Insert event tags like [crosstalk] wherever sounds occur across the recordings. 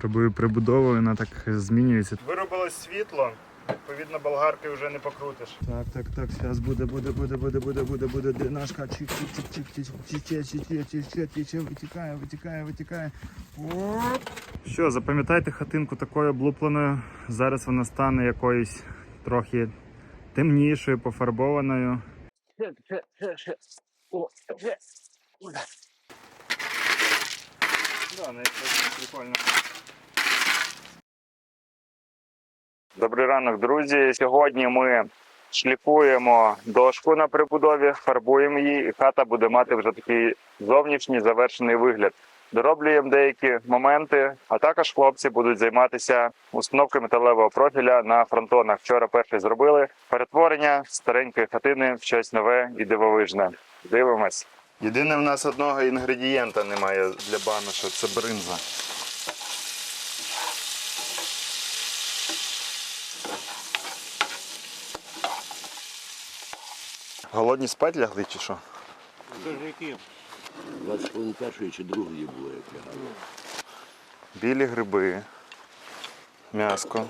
При прибудовою вона так змінюється. Виробилось світло, відповідно, болгарки вже не покрутиш. Так, так, так, зараз буде, буде, буде, буде, буде, буде, буде дренажка. Чик, чик, чик, чик, чик, тече, витікає, витікає, витікає. Що, запам'ятайте хатинку такою облупленою. Зараз вона стане якоюсь трохи темнішою, пофарбованою. Ще, ще, ще, ще. О, ще. Да, ну, прикольно. Добрий ранок, друзі. Сьогодні ми шліфуємо дошку на прибудові, фарбуємо її, і хата буде мати вже такий зовнішній завершений вигляд. Дороблюємо деякі моменти, а також хлопці будуть займатися установкою металевого профіля на фронтонах. Вчора перший зробили перетворення старенької хатини в щось нове і дивовижне. Дивимось. Єдине, в нас одного інгредієнта немає для баноша це бринза. Голодні спать лягли чи що? Скажи, які? 20 хвилин першої чи другої було, як лягало. Білі гриби, м'яско.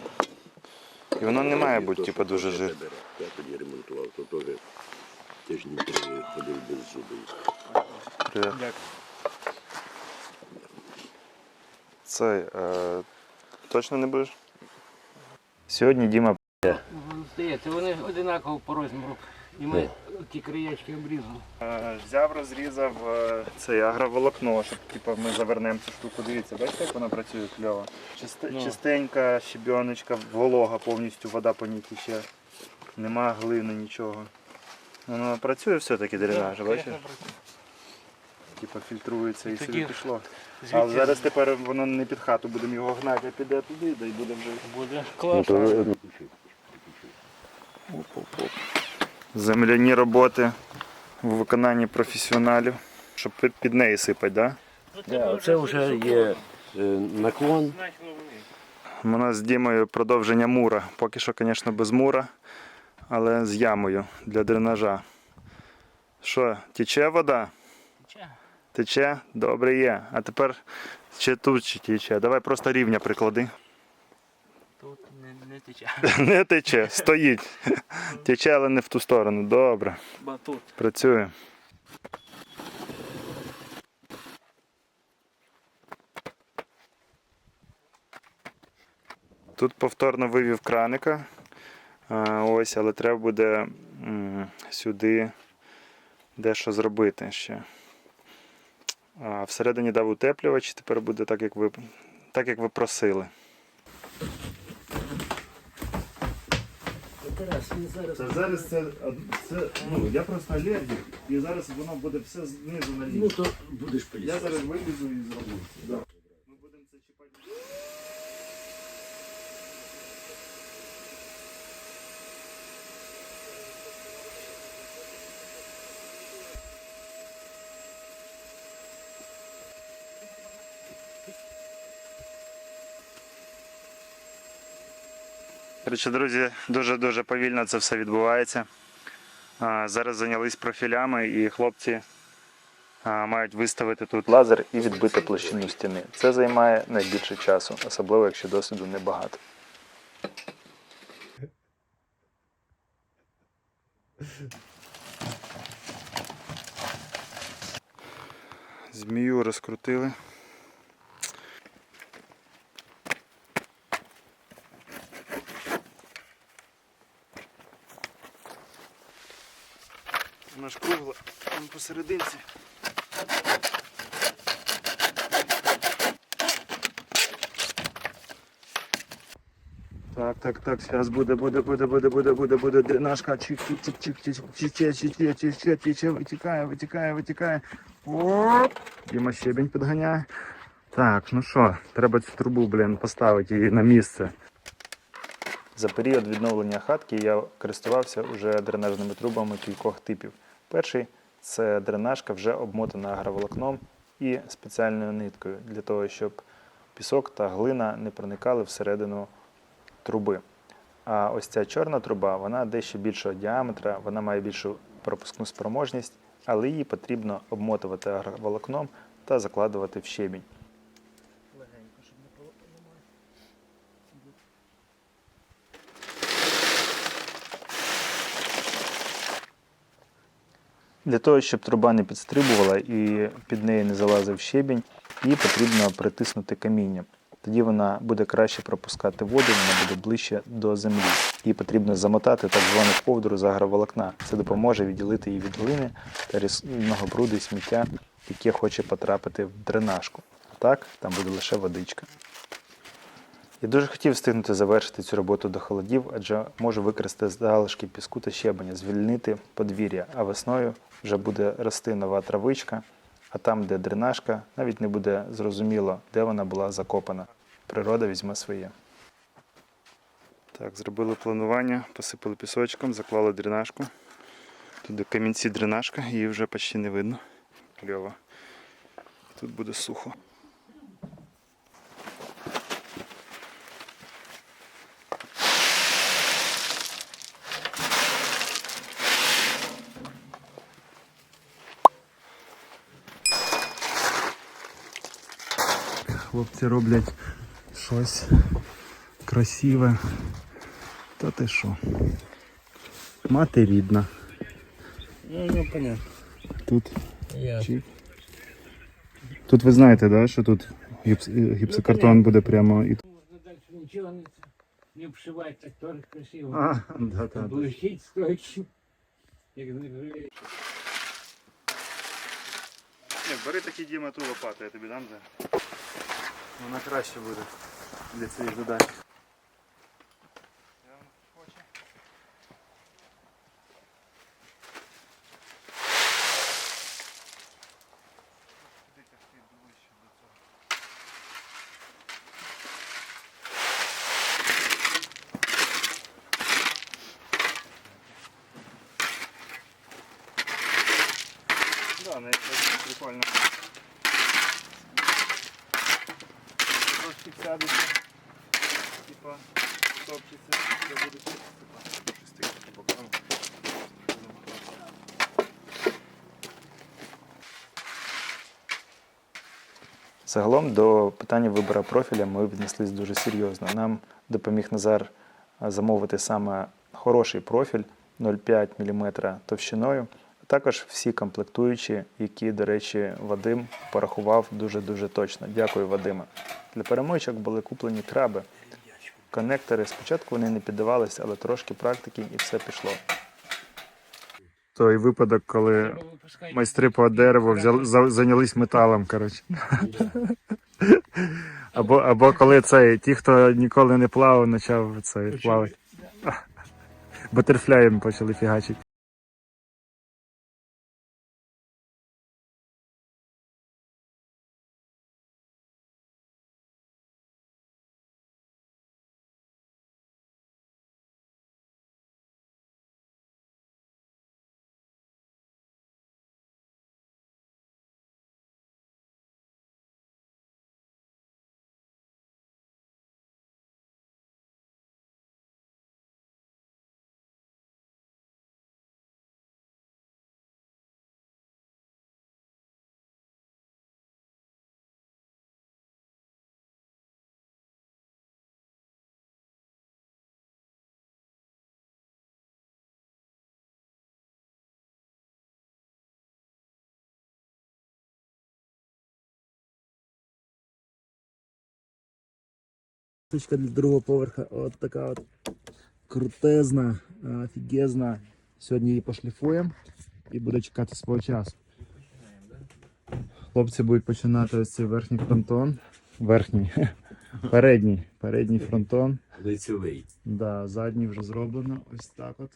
І воно не має бути типу, дуже жир. Я тоді ремонтував, то теж тижні три ходив без зубів. Привіт. Як? Цей, е, точно не будеш? Сьогодні Діма Здається, вони одинаково по розміру. І ми ті краєчки обрізали. Е, Взяв, розрізав е, цей агроволокно, щоб типу, ми завернемо цю штуку. Дивіться, бачите, як вона працює кльово. Чисте- Ну. Чистенька щебіночка, волога повністю, вода по ній тече. Нема глини, нічого. Воно працює все-таки дренаж, бачиш? Типу фільтрується і, І собі тоді пішло. Звідки Але зараз тепер воно не під хату, будемо його гнати, а піде туди, да й буде вже. буде Ну, класно. Земляні роботи у виконанні професіоналів, щоб під- неї сипати, так? Да? Да, це вже є е, наклон. У нас з Дімою продовження мура. Поки що, звісно, без мура, але з ямою для дренажа. Що, тече вода? Тече? Добре є. А тепер чи тут чи тече. Давай просто рівня приклади. Тут не, не тече. [laughs] Не тече, стоїть. [laughs] Тече, але не в ту сторону. Добре. Батут. Працює. Тут повторно вивів краника. Ось, але треба буде сюди дещо зробити ще. А всередині дав утеплювач, тепер буде так, як ви, так, як ви просили. Та зараз це, це ну, я просто алергік, і зараз воно буде все знизу на Ну то будеш Я зараз вилізу і зроблю. Коротше, друзі, дуже-дуже повільно це все відбувається. Зараз зайнялись профілями і хлопці мають виставити тут лазер і відбити площину стіни. Це займає найбільше часу, особливо якщо досвіду небагато. Змію розкрутили. Вона ж кругла, там посерединці. Так, так, так, зараз буде, буде, буде, буде, буде, буде, буде дренажка. Чик, чик, чик, чик, чик, тече, тече, тече, тече, витікає, витікає, витікає. Оп! Діма щебень підганяє. Так, ну що, треба цю трубу, блін, поставити її на місце. За період відновлення хатки я користувався вже дренажними трубами кількох типів. Перший це дренажка вже обмотана агроволокном і спеціальною ниткою для того, щоб пісок та глина не проникали всередину труби. А ось ця чорна труба, вона дещо більшого діаметра, вона має більшу пропускну спроможність, але її потрібно обмотувати агроволокном та закладувати в щебінь. Для того, щоб труба не підстрибувала і під неї не залазив щебінь, її потрібно притиснути камінням. Тоді вона буде краще пропускати воду, вона буде ближче до землі. Її потрібно замотати так звану ковдру з агроволокна. Це допоможе відділити її від глини та різного бруду і сміття, яке хоче потрапити в дренажку. А так, там буде лише водичка. Я дуже хотів встигнути завершити цю роботу до холодів, адже можу використати залишки піску та щебеня, звільнити подвір'я, а весною вже буде рости нова травичка, а там, де дренажка, навіть не буде зрозуміло, де вона була закопана. Природа візьме своє. Так, зробили планування, посипали пісочком, заклали дренажку. Туди камінці дренажка, її вже почти не видно. Кльово. Тут буде сухо. Хлопці роблять щось красиве. Та ти що? Мати рідна. Ну, ну, понятно. Тут Я. чіп. Тут ви знаєте, да, що тут гіпс, е, гіпсокартон буде прямо і. Можна далі нічого не, не обшивати, так теж красиво. А, да, да. Блищить стоїть. Як не. Ні, бери такі Діма ту лопату, я тобі дам за. Вона краще буде для цієї задачі. Да, на это прикольно. Трошки сядеться, типа топчеться, я буду типа шестик по бокам. Загалом до питання вибору профіля ми віднеслись дуже серйозно. Нам допоміг Назар замовити саме хороший профіль 0,5 мм товщиною, також всі комплектуючі, які, до речі, Вадим порахував дуже-дуже точно. Дякую, Вадиме. Для перемичок були куплені краби. Коннектори спочатку вони не піддавалися, але трошки практики і все пішло. Той випадок, коли майстри по дереву взяли, за- зайнялись металом, коротше. Або, або коли цей, ті, хто ніколи не плавав, почав цей, плавати. Батерфляєм почали фігачити. Точка для другого поверха от така от крутезна, офігезна. Сьогодні її пошліфуємо і буде чекати свого часу. Хлопці будуть починати ось цей верхній фронтон. Верхній. [laughs] Передній. Передній фронтон. Лицевий. Да, задній вже зроблено. Ось так от.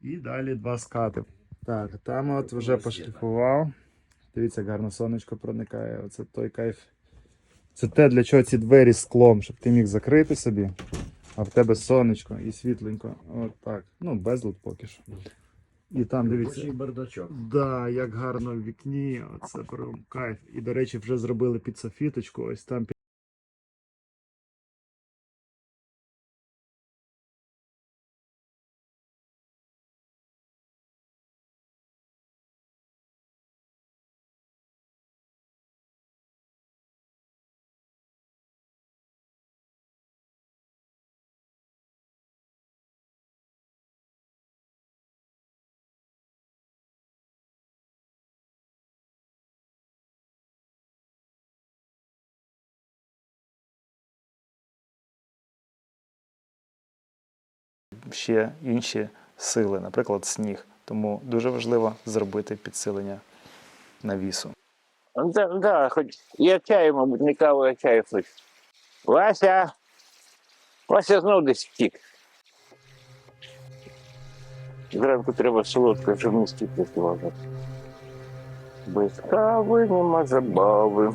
І далі два скати. Так, там от вже пошліфував. Дивіться, гарно сонечко проникає. Оце той кайф. Це те, для чого ці двері склом, щоб ти міг закрити собі, а в тебе сонечко і світленько. От так. Ну, безлад поки що. І там дивіться. Бардачок. Да, як гарно в вікні. Оце прям кайф. І, до речі, вже зробили під софіточку. Ось там ще інші сили, наприклад, сніг. Тому дуже важливо зробити підсилення навісу. Да, да, хоч я чаю, мабуть, не каву, а чаю хочу. Вася! Вася знов десь втік. Зранку треба солодко, щоб не. Без кави нема забави.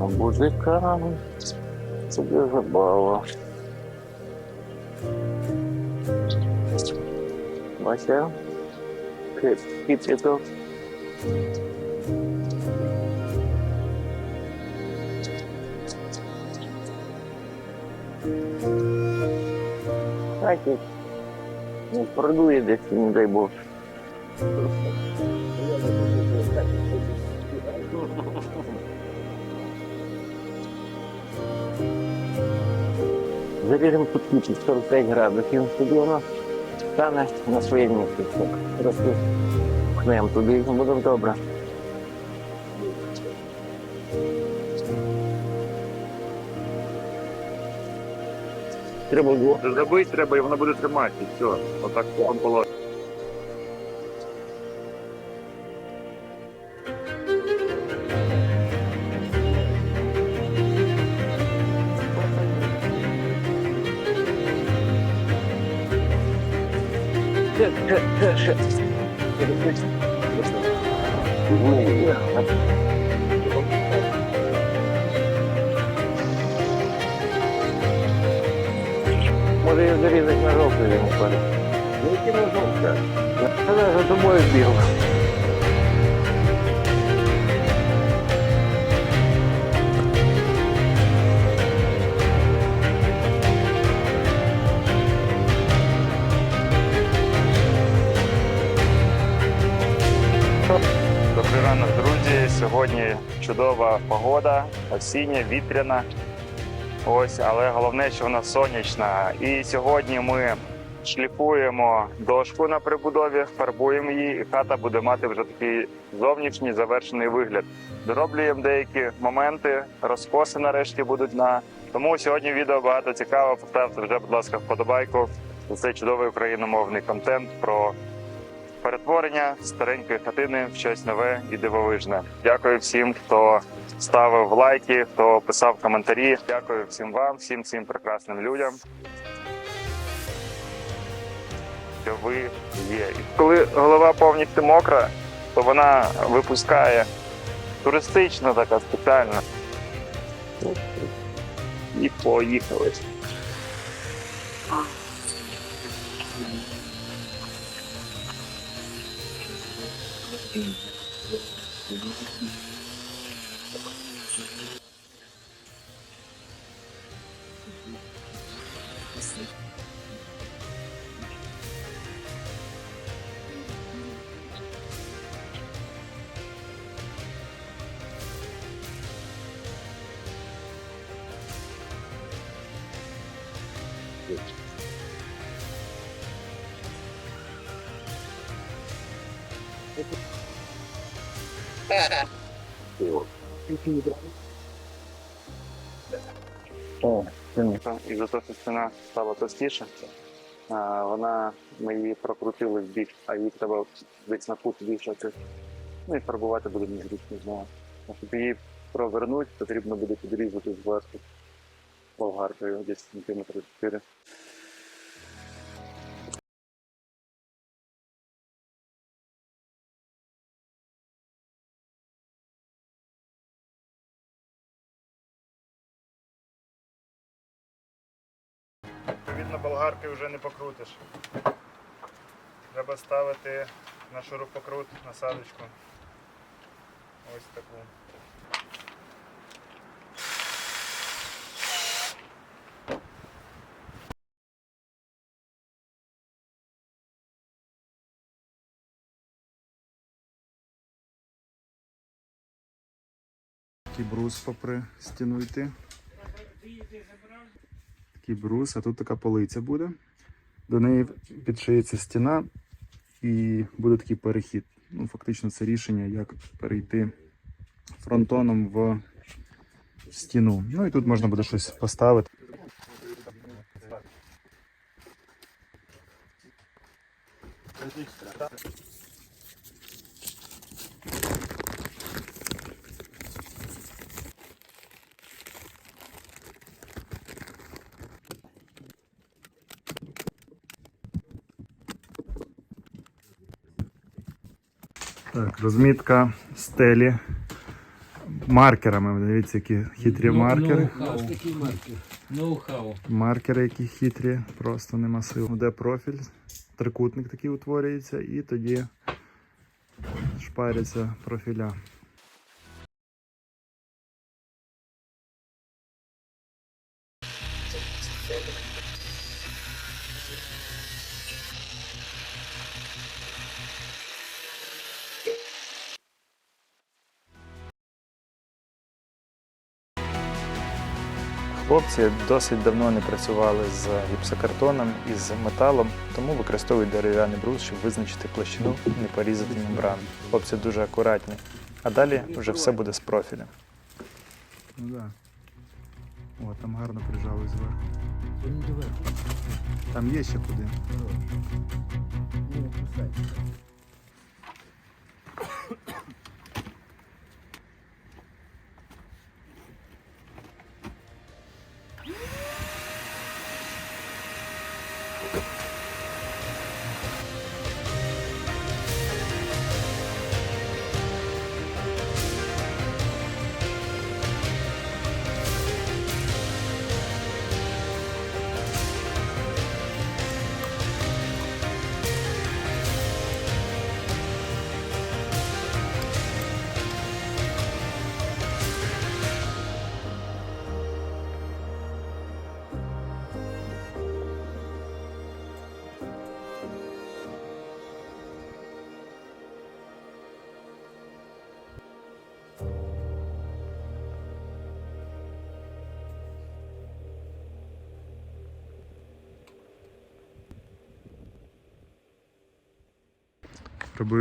А буде кави, собі забава. It up. Кстати, ну, продує десь, не дай Бог. Заріжемо тут кучу 45 градусів, тоді воно стане на своє місце. Розпухнемо туди, буде добре. Треба було Забити треба, і воно буде тримати. Все. Отак поло. Може її зарізати на жовту йому парень. Ну на жовту? Я за тобою бігав. Чудова погода, осіння, вітряна. Ось, але головне, що вона сонячна. І сьогодні ми шліфуємо дошку на прибудові, фарбуємо її, і хата буде мати вже такий зовнішній завершений вигляд. Дороблюємо деякі моменти, розкоси нарешті будуть на. Тому сьогодні відео багато цікаво. Поставте вже, будь ласка, вподобайку цей чудовий україномовний контент про перетворення старенької хатини в щось нове і дивовижне. Дякую всім, хто ставив лайки, хто писав коментарі. Дякую всім вам, всім цим прекрасним людям. Що ви є. Коли голова повністю мокра, то вона випускає туристична така спеціальна. І поїхали. О, І за те, що стіна стала товстіша, вона ми її прокрутили в бік, а її треба десь на кут вішати. Ну і фарбувати буде незручно знову. А щоб її провернути, потрібно буде підрізати зверху болгаркою десь сантиметри 4. Відповідно, вже не покрутиш. Треба ставити на шурупокрут насадочку. Ось таку. Брус попри стіну йти такий брус, а тут така полиця буде. До неї підшиється стіна і буде такий перехід. Ну, Фактично, це рішення, як перейти фронтоном в стіну. Ну і тут можна буде щось поставити. Thank you. Так, розмітка стелі маркерами. Дивіться, які хитрі Ну, маркери. Ось такий. Ноу-хау. Маркери, які хитрі, просто нема сил. Де профіль, трикутник такий утворюється, і тоді шпаряться профіля. Хлопці досить давно не працювали з гіпсокартоном і з металом, тому використовують дерев'яний брус, щоб визначити площину, не порізати мембрану. Хлопці дуже акуратні. А далі вже все буде з профілем. Ну так. О, там гарно прижали зверху. Там є ще куди.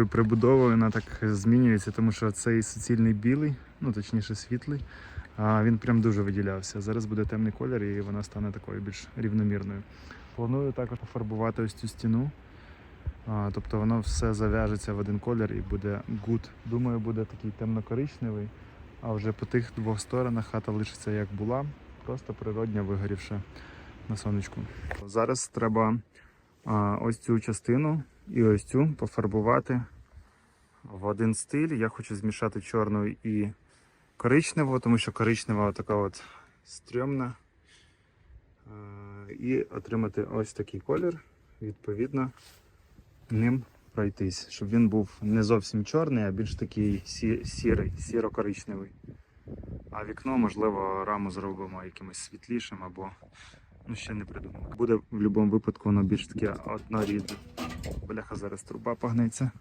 Прибудову, вона так змінюється, тому що цей суцільний білий, ну точніше світлий, він прям дуже виділявся. Зараз буде темний колір і вона стане такою більш рівномірною. Планую також пофарбувати ось цю стіну. Тобто воно все зав'яжеться в один колір і буде гуд. Думаю, буде такий темно-коричневий, а вже по тих двох сторонах хата лишиться як була, просто природня вигорівша на сонечку. Зараз треба ось цю частину і ось цю пофарбувати в один стиль. Я хочу змішати чорну і коричневу, тому що коричнева така от стрьомна. Е, І отримати ось такий колір, відповідно, ним пройтись, щоб він був не зовсім чорний, а більш такий сі- сірий, сіро-коричневий. А вікно, можливо, раму зробимо якимось світлішим або ну ще не придумав. Буде в будь-якому випадку воно більш таке однорідне. Бляха зараз труба погнеться.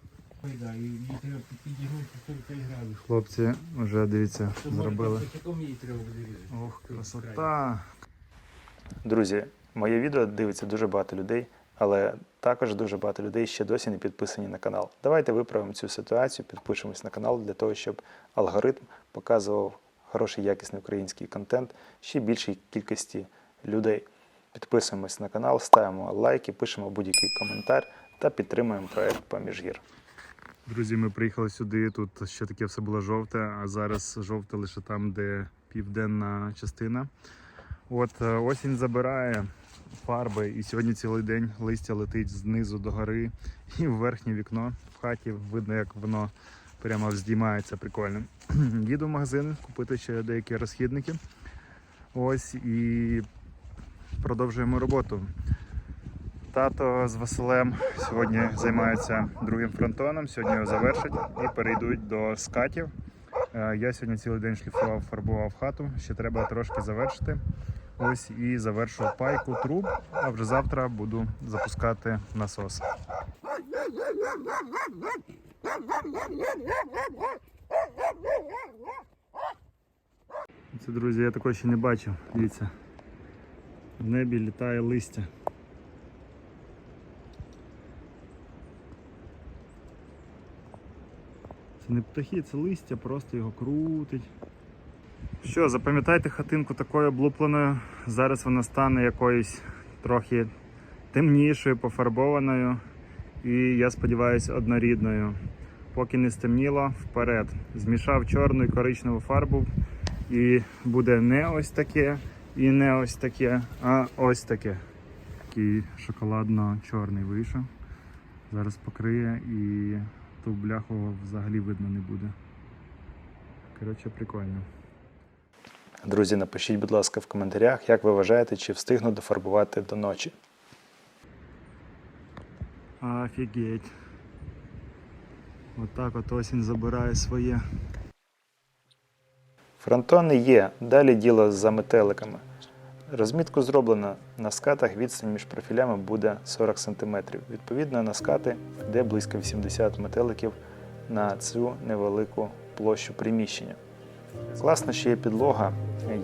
Ой, да, і її треба підігнути 45 градусів. Хлопці вже дивіться, зробили. Ох, красота. Друзі, моє відео дивиться дуже багато людей, але також дуже багато людей ще досі не підписані на канал. Давайте виправимо цю ситуацію, підпишемось на канал для того, щоб алгоритм показував хороший якісний український контент ще більшій кількості людей. Підписуємось на канал, ставимо лайки, пишемо будь-який коментар та підтримуємо проект поміж гір. Друзі, ми приїхали сюди. Тут ще таке все було жовте, а зараз жовте лише там, де південна частина. От е, осінь забирає фарби, і сьогодні цілий день листя летить знизу до гори і в верхнє вікно в хаті видно, як воно прямо здіймається прикольно. Їду в магазин купити ще деякі розхідники. Ось і продовжуємо роботу. Тато з Василем сьогодні займаються другим фронтоном, сьогодні його завершать і перейдуть до скатів. Е, Я сьогодні цілий день шліфував, фарбував хату, ще треба трошки завершити. Ось і завершу пайку труб, а вже завтра буду запускати насос. Це, друзі, я такого ще не бачив. Дивіться. В небі літає листя. Це не птахи, це листя, просто його крутить. Що, запам'ятайте хатинку такою облупленою. Зараз вона стане якоюсь трохи темнішою, пофарбованою і, я сподіваюся, однорідною. Поки не стемніло, вперед. Змішав чорну і коричневу фарбу, і буде не ось таке, і не ось таке, а ось таке. Такий шоколадно-чорний вийшов. Зараз покриє і ту бляху взагалі видно не буде. Коротше, прикольно. Друзі, напишіть, будь ласка, в коментарях, як ви вважаєте, чи встигну дофарбувати до ночі. Офігеть. Отак от осінь забирає своє. Фронтони є, далі діло за метеликами. Розмітку зроблено. На скатах відстань між профілями буде 40 см. Відповідно, на скати йде близько 80 метеликів на цю невелику площу приміщення. Класно, що є підлога,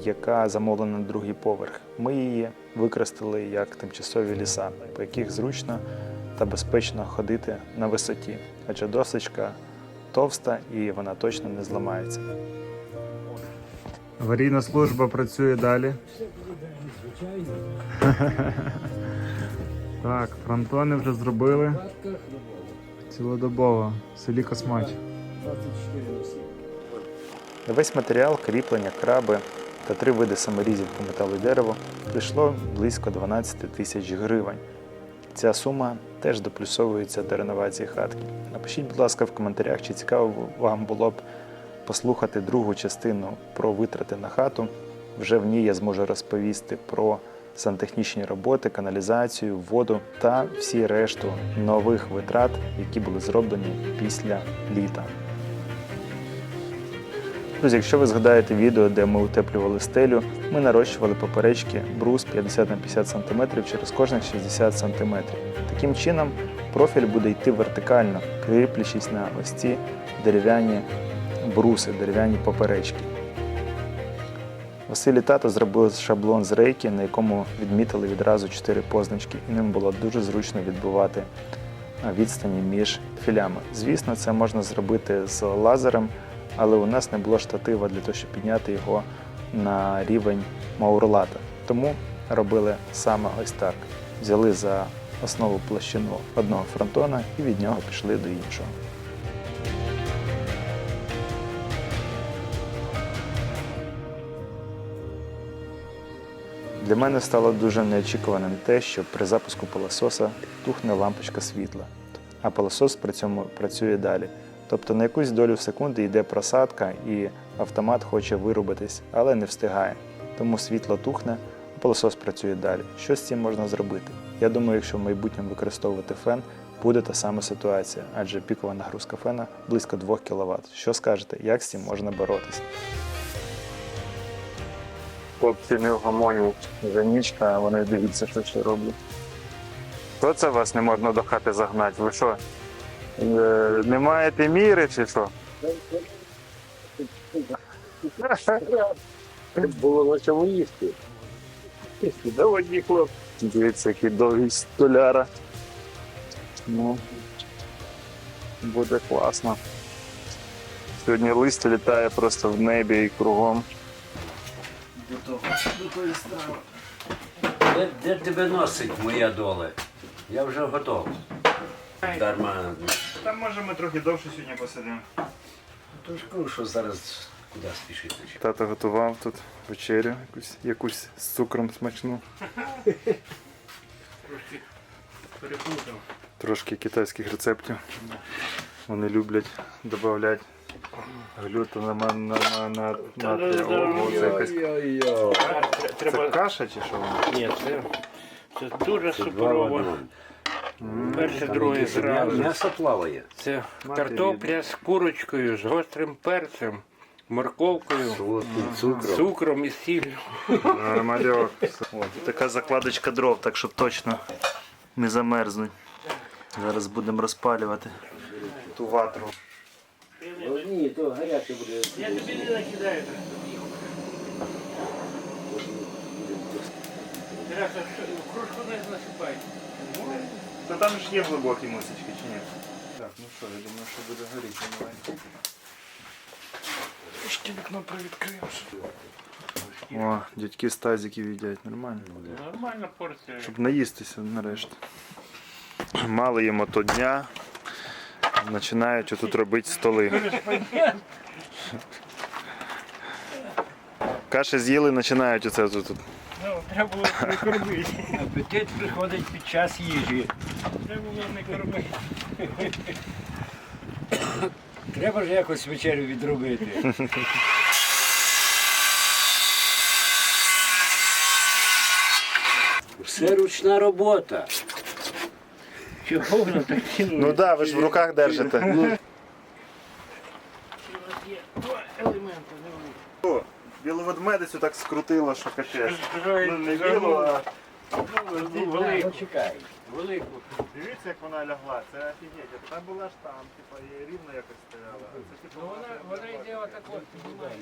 яка замовлена на другий поверх. Ми її використали як тимчасові ліса, по яких зручно та безпечно ходити на висоті, адже досочка товста і вона точно не зламається. Аварійна служба працює далі. [laughs] Так, фронтони вже зробили цілодобово в селі Космач. На весь матеріал, кріплення, краби та три види саморізів по металу і дереву пішло близько 12 тисяч гривень. Ця сума теж доплюсовується до реновації хатки. Напишіть, будь ласка, в коментарях, чи цікаво вам було б послухати другу частину про витрати на хату. Вже в ній я зможу розповісти про сантехнічні роботи, каналізацію, воду та всі решту нових витрат, які були зроблені після літа. Друзі, якщо ви згадаєте відео, де ми утеплювали стелю, ми нарощували поперечки брус 50 на 50 см через кожних 60 см. Таким чином, профіль буде йти вертикально, кріплячись на ось ці дерев'яні бруси, дерев'яні поперечки. Василь і тато зробили шаблон з рейки, на якому відмітили відразу чотири позначки, і ним було дуже зручно відбивати а, відстані між філями. Звісно, це можна зробити з лазером, але у нас не було штатива для того, щоб підняти його на рівень маурлата. Тому робили саме ось так. Взяли за основу площину одного фронтона і від нього пішли до іншого. Для мене стало дуже неочікуваним те, що при запуску пилососа тухне лампочка світла, а пилосос при цьому працює далі. Тобто на якусь долю секунди йде просадка і автомат хоче вирубитись, але не встигає. Тому світло тухне, а пилосос працює далі. Що з цим можна зробити? Я думаю, якщо в майбутньому використовувати фен, буде та сама ситуація, адже пікова нагрузка фена близько 2 кВт. Що скажете, як з цим можна боротися? Хлопці не вгомонюють за ніч, а вони дивіться, що ще роблять. То це вас не можна до хати загнати? Ви що? Е, не маєте міри чи що? Було на чому їсти. Доводні хлоп. Дивіться, який довгий столяра. Ну, буде класно. Сьогодні листя літає просто в небі і кругом. Де, де тебе носить моя доля? Я вже готов. Дарма. Там може ми трохи довше сьогодні посидимо. То ж кажу, що зараз куди спішити. Тато готував тут вечерю, якусь, якусь з цукром смачну. Трошки Переплутав. Трошки китайських рецептів. Вони люблять додати глюту на, на, на, на, на, це якась це каша чи що? воно? Ні, це, це дуже суперово. Перше, друге зразу. М'ясо плаває. Це картопля з курочкою, з гострим перцем, морковкою, Солодким цукром. цукром і сіллю. Нормальок. От, така закладочка дров, так щоб точно не замерзнуть. Зараз будемо розпалювати ту ватру. Ні, то гаряче буде. Я тобі не накидаю. Тараса, в кружку не насипай. Та там ж є глибокі мисочки, чи ні? Так, ну що, я думаю, що буде горіти маленько. Трошки вікно привідкриємо. О, дядьки з тазиків їдять, нормально. Нормальна порція. Щоб наїстися нарешті. Мало їм ото дня. Починають отут робити столи. Каші з'їли, починають оце тут. Ну, треба було не кормити. Апетит приходить під час їжі. Треба було не кормити. Треба ж якось вечерю відробити. Все ручна робота. Чого воно так кинули? Ну да, ви ж в руках держите. Елементи невеликі. Білу ведмедицю так скрутило, що капець. Ну, Ну не білу, а Ну, велику. Чекай. Велику. дивіться, як вона лягла. Це офігеть. Вона була ж там, типа, рівно якось стояла. А це, типу, Ну вона, вона йде отак от, піднімає.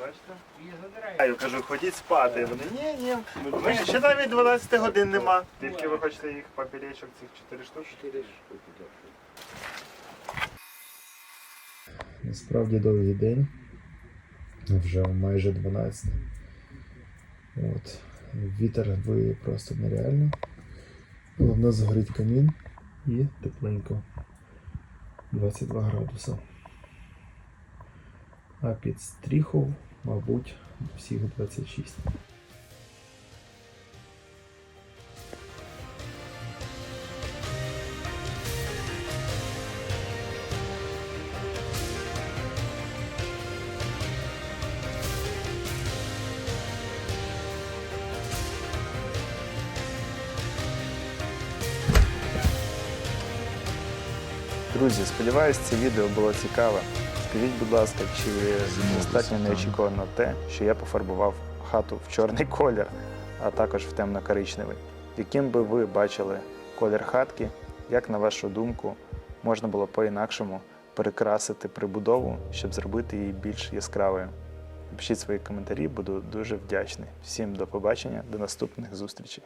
Бачите? Її. Я кажу, ходіть спати. Вони ні, ні. Ми ще навіть 12 годин нема. Тільки ви хочете їх поперечок цих 4 штуки. Чотири штуки, так. Насправді довгий день. Вже майже 12. От. Вітер виє просто нереально. Головне згорить камін і тепленько. 22 градуса. А під стріхов, мабуть, всіх 26. Друзі, сподіваюся, це відео було цікаве. Скажіть, будь ласка, чи достатньо неочікувано те, що я пофарбував хату в чорний [laughs] колір, а також в темно-коричневий. Яким би ви бачили колір хатки, як на вашу думку, можна було по-інакшому перекрасити прибудову, щоб зробити її більш яскравою? Пишіть свої коментарі, буду дуже вдячний. Всім до побачення, до наступних зустрічей.